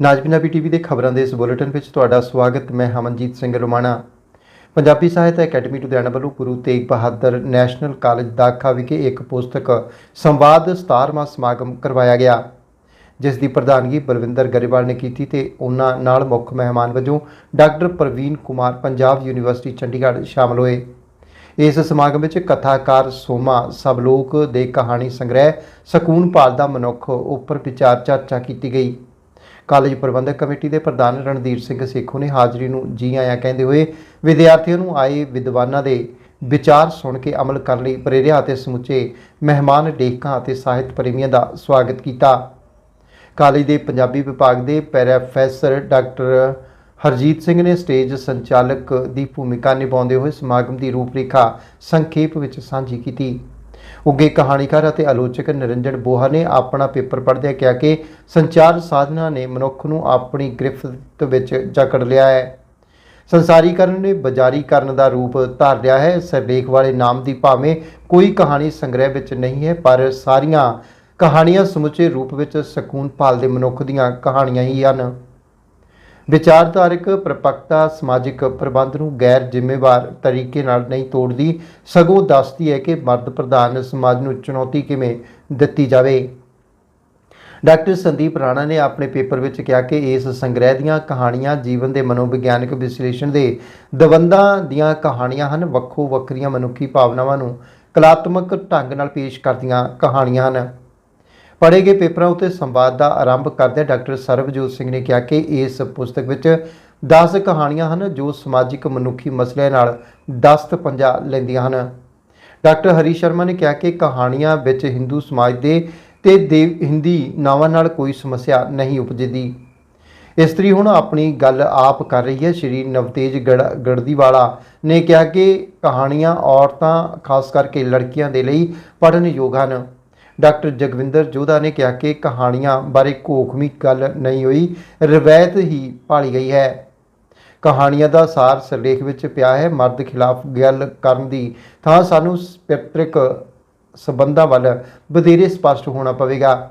ਨਾਜ Punjabi TV ਦੇ ਖਬਰਾਂ ਦੇ ਇਸ ਬੁਲੇਟਿਨ ਵਿੱਚ ਤੁਹਾਡਾ ਸਵਾਗਤ, ਮੈਂ ਹਮਨਜੀਤ ਸਿੰਘ ਰੋਮਾਣਾ। ਪੰਜਾਬੀ ਸਾਹਿਤ ਅਕੈਡਮੀ ਲੁਧਿਆਣਾ ਵੱਲੋਂ ਗੁਰੂ ਤੇਗ ਬਹਾਦਰ ਨੈਸ਼ਨਲ ਕਾਲਜ ਦਾਖਾ ਵਿਖੇ ਇੱਕ ਪੁਸਤਕ, ਸੰਵਾਦ 17ਵਾਂ ਸਮਾਗਮ ਕਰਵਾਇਆ ਗਿਆ। ਜਿਸ ਦੀ ਪ੍ਰਧਾਨਗੀ ਬਲਵਿੰਦਰ ਗਰੇਵਾਲ ਨੇ ਕੀਤੀ ਤੇ ਉਹਨਾਂ ਨਾਲ ਮੁੱਖ ਮਹਿਮਾਨ ਵਜੋਂ ਡਾਕਟਰ ਪ੍ਰਵੀਨ ਕੁਮਾਰ ਪੰਜਾਬ ਯੂਨੀਵਰਸਿਟੀ, ਚੰਡੀਗੜ੍ਹ ਸ਼ਾਮਲ ਹੋਏ। ਇਸ ਸਮਾਗਮ ਵਿੱਚ ਕਥਾਕਾਰ ਸੋਮਾ ਸਬਲੋਕ ਦੇ ਕਹਾਣੀ ਸੰਗ੍ਰਹਿ, ਸਕੂਨ ਪਾਲ ਦਾ ਮਨੁੱਖ ਉੱਪਰ ਵਿਚਾਰ ਚਰਚਾ ਕੀਤੀ ਗਈ। ਕਾਲਜ ਪ੍ਰਬੰਧਕ ਕਮੇਟੀ ਦੇ ਪ੍ਰਧਾਨ ਰਣਧੀਰ ਸਿੰਘ ਸੇਖੋਂ ਨੇ ਹਾਜ਼ਰੀ ਨੂੰ ਜੀ ਆਇਆਂ ਕਹਿੰਦੇ ਹੋਏ ਵਿਦਿਆਰਥੀਆਂ ਨੂੰ ਆਏ ਵਿਦਵਾਨਾਂ ਦੇ ਵਿਚਾਰ ਸੁਣ ਕੇ ਅਮਲ ਕਰਨ ਲਈ ਪ੍ਰੇਰਿਆ ਅਤੇ ਸਮੁੱਚੇ ਮਹਿਮਾਨ ਲੇਖਕਾਂ ਅਤੇ ਸਾਹਿਤ ਪ੍ਰੇਮੀਆਂ ਦਾ ਸਵਾਗਤ ਕੀਤਾ। ਕਾਲਜ ਦੇ ਪੰਜਾਬੀ ਵਿਭਾਗ ਦੇ ਪ੍ਰੋਫੈਸਰ ਡਾਕਟਰ ਹਰਜੀਤ ਸਿੰਘ ਨੇ ਸਟੇਜ ਸੰਚਾਲਕ ਦੀ ਭੂਮਿਕਾ ਨਿਭਾਉਂਦੇ ਹੋਏ ਸਮਾਗਮ ਦੀ ਰੂਪਰੇਖਾ ਸੰਖੇਪ ਵਿੱਚ ਸਾਂਝੀ ਕੀਤੀ। ਉੱਗੇ ਕਹਾਣੀਕਾਰ ਅਤੇ ਆਲੋਚਕ ਨਿਰੰਜਨ ਬੋਹਾ ਨੇ ਆਪਣਾ ਪੇਪਰ ਪੜ੍ਹਦਿਆਂ ਕਿਹਾ ਕਿ ਸੰਚਾਰ ਸਾਧਨਾਂ ਨੇ ਮਨੁੱਖ ਨੂੰ ਆਪਣੀ ਗ੍ਰਿਫਤ ਵਿੱਚ ਜਕੜ ਲਿਆ ਹੈ। ਸੰਸਾਰੀਕਰਨ ਨੇ ਬਾਜ਼ਾਰੀਕਰਨ ਦਾ ਰੂਪ ਧਾਰ ਲਿਆ ਹੈ। ਸਰਲੇਖ ਵਾਲੇ ਨਾਮ ਦੀ ਭਾਵੇਂ ਕੋਈ ਕਹਾਣੀ ਸੰਗ੍ਰਹਿ ਵਿੱਚ ਨਹੀਂ ਹੈ, ਪਰ ਸਾਰੀਆਂ ਕਹਾਣੀਆਂ ਸਮੁੱਚੇ ਰੂਪ ਵਿੱਚ ਸਕੂਨ ਭਾਲਦੇ ਮਨੁੱਖ ਦੀਆਂ ਕਹਾਣੀਆਂ ਹੀ ਹਨ। ਵਿਚਾਰਧਾਰਕ ਪ੍ਰਪੱਕਤਾ ਸਮਾਜਿਕ ਪ੍ਰਬੰਧ ਨੂੰ ਗੈਰ ਜ਼ਿੰਮੇਵਾਰ ਤਰੀਕੇ ਨਾਲ ਨਹੀਂ ਤੋੜਦੀ, ਸਗੋਂ ਦੱਸਦੀ ਹੈ ਕਿ ਮਰਦ ਪ੍ਰਧਾਨ ਸਮਾਜ ਨੂੰ ਚੁਣੌਤੀ ਕਿਵੇਂ ਦਿੱਤੀ ਜਾਵੇ। ਡਾਕਟਰ ਸੰਦੀਪ ਰਾਣਾ ਨੇ ਆਪਣੇ ਪੇਪਰ ਵਿੱਚ ਕਿਹਾ ਕਿ ਇਸ ਸੰਗ੍ਰਹਿ ਦੀਆਂ ਕਹਾਣੀਆਂ ਜੀਵਨ ਦੇ ਮਨੋਵਿਗਿਆਨਕ ਵਿਸ਼ਲੇਸ਼ਣ ਦੇ ਦਵੰਦਾਂ ਦੀਆਂ ਕਹਾਣੀਆਂ ਹਨ ਵੱਖੋ ਵੱਖਰੀਆਂ ਮਨੁੱਖੀ ਭਾਵਨਾਵਾਂ ਨੂੰ ਕਲਾਤਮਕ ਢੰਗ ਨਾਲ ਪੇਸ਼ ਕਰਦੀਆਂ ਕਹਾਣੀਆਂ ਹਨ। ਪੜ੍ਹੇ ਗਏ ਪੇਪਰਾਂ ਉੱਤੇ ਸੰਵਾਦ ਦਾ ਆਰੰਭ ਕਰਦਿਆਂ ਡਾਕਟਰ ਸਰਬਜੋਤ ਸਿੰਘ ਨੇ ਕਿਹਾ ਕਿ ਇਸ ਪੁਸਤਕ ਵਿੱਚ 10 ਕਹਾਣੀਆਂ ਹਨ ਜੋ ਸਮਾਜਿਕ ਮਨੁੱਖੀ ਮਸਲਿਆਂ ਨਾਲ ਦਸਤ ਪੰਜਾ ਲੈਂਦੀਆਂ ਹਨ। ਡਾਕਟਰ ਹਰੀ ਸ਼ਰਮਾ ਨੇ ਕਿਹਾ ਕਿ ਕਹਾਣੀਆਂ ਵਿੱਚ ਹਿੰਦੂ ਸਮਾਜ ਦੇ ਤੇ ਦੇਵ ਹਿੰਦੀ ਨਾਵਾਂ ਨਾਲ ਕੋਈ ਸਮੱਸਿਆ ਨਹੀਂ ਉਪਜਦੀ। ਇਸਤਰੀ ਹੁਣ ਆਪਣੀ ਗੱਲ ਆਪ ਕਰ ਰਹੀ ਹੈ। ਸ਼੍ਰੀ ਨਵਤੇਜ ਗੜ- ਗੜਦੀਵਾਲਾ ਨੇ ਕਿਹਾ ਕਿ ਕਹਾਣੀਆਂ ਔਰਤਾਂ, ਖਾਸ ਕਰਕੇ ਲੜਕੀਆਂ ਦੇ ਲਈ ਪੜ੍ਹਨ ਯੋਗ ਹਨ। ਡਾਕਟਰ ਜਗਵਿੰਦਰ ਜੋਧਾ ਨੇ ਕਿਹਾ ਕਿ ਕਹਾਣੀਆਂ ਬਾਰੇ ਕੋਖਮੀ ਗੱਲ ਨਹੀਂ ਹੋਈ, ਰਵਾਇਤ ਹੀ ਪਾਲੀ ਗਈ ਹੈ। ਕਹਾਣੀਆਂ ਦਾ ਸਾਰ ਸਿਰਲੇਖ ਵਿੱਚ ਪਿਆ ਹੈ, ਮਰਦ ਖਿਲਾਫ ਗੱਲ ਕਰਨ ਦੀ ਥਾਂ ਸਾਨੂੰ ਪਿਤ੍ਰਿਕ ਸਬੰਧਾਂ ਵੱਲ ਵਧੇਰੇ ਸਪਸ਼ਟ ਹੋਣਾ ਪਵੇਗਾ।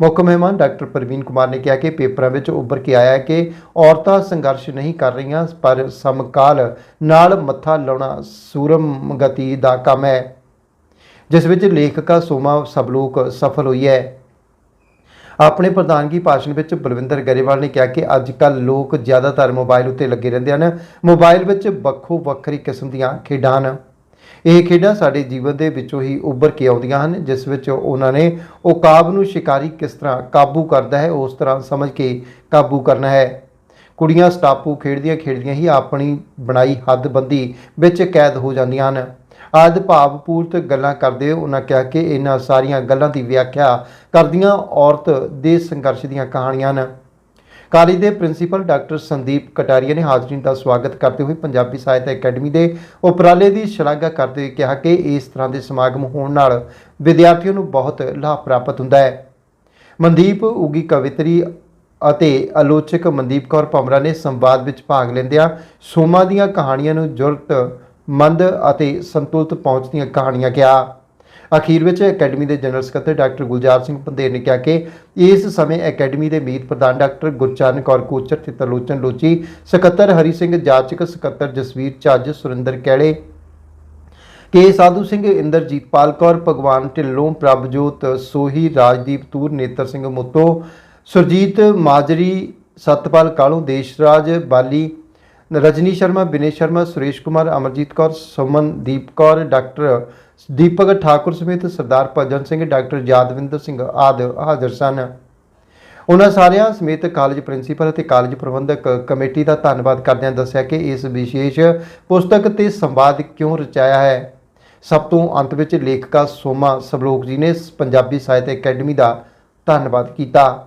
ਮੁੱਖ ਮਹਿਮਾਨ ਡਾਕਟਰ ਪ੍ਰਵੀਨ ਕੁਮਾਰ ਨੇ ਕਿਹਾ ਕਿ ਪੇਪਰਾਂ ਵਿੱਚ ਉੱਭਰ ਕੇ ਆਇਆ ਹੈ ਕਿ ਔਰਤਾਂ ਸੰਘਰਸ਼ ਨਹੀਂ ਕਰ ਰਹੀਆਂ, ਪਰ ਸਮਕਾਲ ਨਾਲ ਮੱਥਾ ਲਾਉਣਾ ਸੂਰਮ ਗਤੀ ਦਾ ਕੰਮ ਹੈ। ਜਿਸ ਵਿੱਚ ਲੇਖਕਾ ਸੋਮਾ ਸਬਲੋਕ ਸਫਲ ਹੋਈ ਹੈ। ਆਪਣੇ ਪ੍ਰਧਾਨਗੀ ਭਾਸ਼ਣ ਵਿੱਚ ਬਲਵਿੰਦਰ ਗਰੇਵਾਲ ਨੇ ਕਿਹਾ ਕਿ ਅੱਜ ਕੱਲ੍ਹ ਲੋਕ ਜ਼ਿਆਦਾਤਰ ਮੋਬਾਈਲ ਉੱਤੇ ਲੱਗੇ ਰਹਿੰਦੇ ਹਨ। ਮੋਬਾਈਲ ਵਿੱਚ ਵੱਖੋ ਵੱਖਰੀ ਕਿਸਮ ਦੀਆਂ ਖੇਡਾਂ ਹਨ। ਇਹ ਖੇਡਾਂ ਸਾਡੇ ਜੀਵਨ ਦੇ ਵਿੱਚੋਂ ਹੀ ਉੱਭਰ ਕੇ ਆਉਂਦੀਆਂ ਹਨ, ਜਿਸ ਵਿੱਚ ਉਹਨਾਂ ਨੇ ਉਕਾਬ ਨੂੰ ਸ਼ਿਕਾਰੀ ਕਿਸ ਤਰ੍ਹਾਂ ਕਾਬੂ ਕਰਦਾ ਹੈ, ਉਸ ਤਰ੍ਹਾਂ ਸਮਝ ਕੇ ਕਾਬੂ ਕਰਨਾ ਹੈ। ਕੁੜੀਆਂ ਸਟਾਪੂ ਖੇਡਦੀਆਂ ਖੇਡਦੀਆਂ ਹੀ ਆਪਣੀ ਬਣਾਈ ਹੱਦਬੰਦੀ ਵਿੱਚ ਕੈਦ ਹੋ ਜਾਂਦੀਆਂ ਹਨ। ਆਦ ਭਾਵਪੂਰਤ ਗੱਲਾਂ ਕਰਦੇ ਹੋਏ ਉਹਨਾਂ ਕਿਹਾ ਕਿ ਇਹਨਾਂ ਸਾਰੀਆਂ ਗੱਲਾਂ ਦੀ ਵਿਆਖਿਆ ਕਰਦੀਆਂ ਔਰਤ ਦੇ ਸੰਘਰਸ਼ ਦੀਆਂ ਕਹਾਣੀਆਂ ਹਨ। ਕਾਲਜ ਦੇ ਪ੍ਰਿੰਸੀਪਲ ਡਾਕਟਰ ਸੰਦੀਪ ਕਟਾਰੀਆ ਨੇ ਹਾਜ਼ਰੀਨ ਦਾ ਸਵਾਗਤ ਕਰਦੇ ਹੋਏ ਪੰਜਾਬੀ ਸਾਹਿਤ ਅਕੈਡਮੀ ਦੇ ਉਪਰਾਲੇ ਦੀ ਸ਼ਲਾਘਾ ਕਰਦੇ ਹੋਏ ਕਿਹਾ ਕਿ ਇਸ ਤਰ੍ਹਾਂ ਦੇ ਸਮਾਗਮ ਹੋਣ ਨਾਲ ਵਿਦਿਆਰਥੀਆਂ ਨੂੰ ਬਹੁਤ ਲਾਭ ਪ੍ਰਾਪਤ ਹੁੰਦਾ ਹੈ। ਮਨਦੀਪ ਉਗੀ ਕਵਿਤਰੀ ਅਤੇ ਆਲੋਚਕ ਮਨਦੀਪ ਕੌਰ ਪਮਰਾ ਨੇ ਸੰਵਾਦ ਵਿੱਚ ਭਾਗ ਲੈਂਦਿਆਂ ਸੋਮਾ ਦੀਆਂ ਕਹਾਣੀਆਂ ਨੂੰ ਜੁਰਤ ਮੰਦ ਅਤੇ ਸੰਤੁਲਿਤ ਪਹੁੰਚਦੀਆਂ ਕਹਾਣੀਆਂ ਕਿਹਾ। ਅਖੀਰ ਵਿੱਚ ਅਕੈਡਮੀ ਦੇ ਜਨਰਲ ਸਕੱਤਰ ਡਾਕਟਰ ਗੁਲਜ਼ਾਰ ਸਿੰਘ ਪੰਧੇਰ ਨੇ ਕਿਹਾ ਕਿ ਇਸ ਸਮੇਂ ਅਕੈਡਮੀ ਦੇ ਮੀਤ ਪ੍ਰਧਾਨ ਡਾਕਟਰ ਗੁਰਚਰਨ ਕੌਰ ਕੋਚਰ ਤੇ ਤਰਲੋਚਨ ਲੋਚੀ, ਸਕੱਤਰ ਹਰੀ ਸਿੰਘ ਜਾਚਕ, ਸਕੱਤਰ ਜਸਵੀਰ ਚੱਜ, ਸੁਰਿੰਦਰ ਕਹਿਲੇ ਕੇ ਸਾਧੂ ਸਿੰਘ ਇੰਦਰਜੀਤਪਾਲ ਕੌਰ, ਭਗਵਾਨ ਢਿੱਲੋਂ, ਪ੍ਰਭਜੋਤ ਸੋਹੀ, ਰਾਜਦੀਪ ਤੂਰ, ਨੇਤਰ ਸਿੰਘ ਮੁੱਤੋ, ਸੁਰਜੀਤ ਮਾਜਰੀ, ਸਤਪਾਲ ਕਾਲੂ, ਦੇਸ਼ਰਾਜ ਬਾਲੀ ਰਜਨੀ ਸ਼ਰਮਾ ਬਿਨੇ ਸ਼ਰਮਾ, ਸੁਰੇਸ਼ ਕੁਮਾਰ, ਅਮਰਜੀਤ ਕੌਰ ਸੁਮਨਦੀਪ ਕੌਰ, ਡਾਕਟਰ ਦੀਪਕ ਠਾਕੁਰ ਸਮੇਤ ਸਰਦਾਰ ਭਜਨ ਸਿੰਘ, ਡਾਕਟਰ ਯਾਦਵਿੰਦਰ ਸਿੰਘ ਆਦਿ ਹਾਜ਼ਰ ਸਨ। ਉਹਨਾਂ ਸਾਰਿਆਂ ਸਮੇਤ ਕਾਲਜ ਪ੍ਰਿੰਸੀਪਲ ਅਤੇ ਕਾਲਜ ਪ੍ਰਬੰਧਕ ਕਮੇਟੀ ਦਾ ਧੰਨਵਾਦ ਕਰਦਿਆਂ ਦੱਸਿਆ ਕਿ ਇਸ ਵਿਸ਼ੇਸ਼ ਪੁਸਤਕ ਤੇ ਸੰਵਾਦ ਕਿਉਂ ਰਚਾਇਆ ਹੈ। ਸਭ ਤੋਂ ਅੰਤ ਵਿੱਚ ਲੇਖਕਾ ਸੋਮਾ ਸਬਲੋਕ ਜੀ ਨੇ ਪੰਜਾਬੀ ਸਾਹਿਤ ਅਕੈਡਮੀ ਦਾ ਧੰਨਵਾਦ ਕੀਤਾ।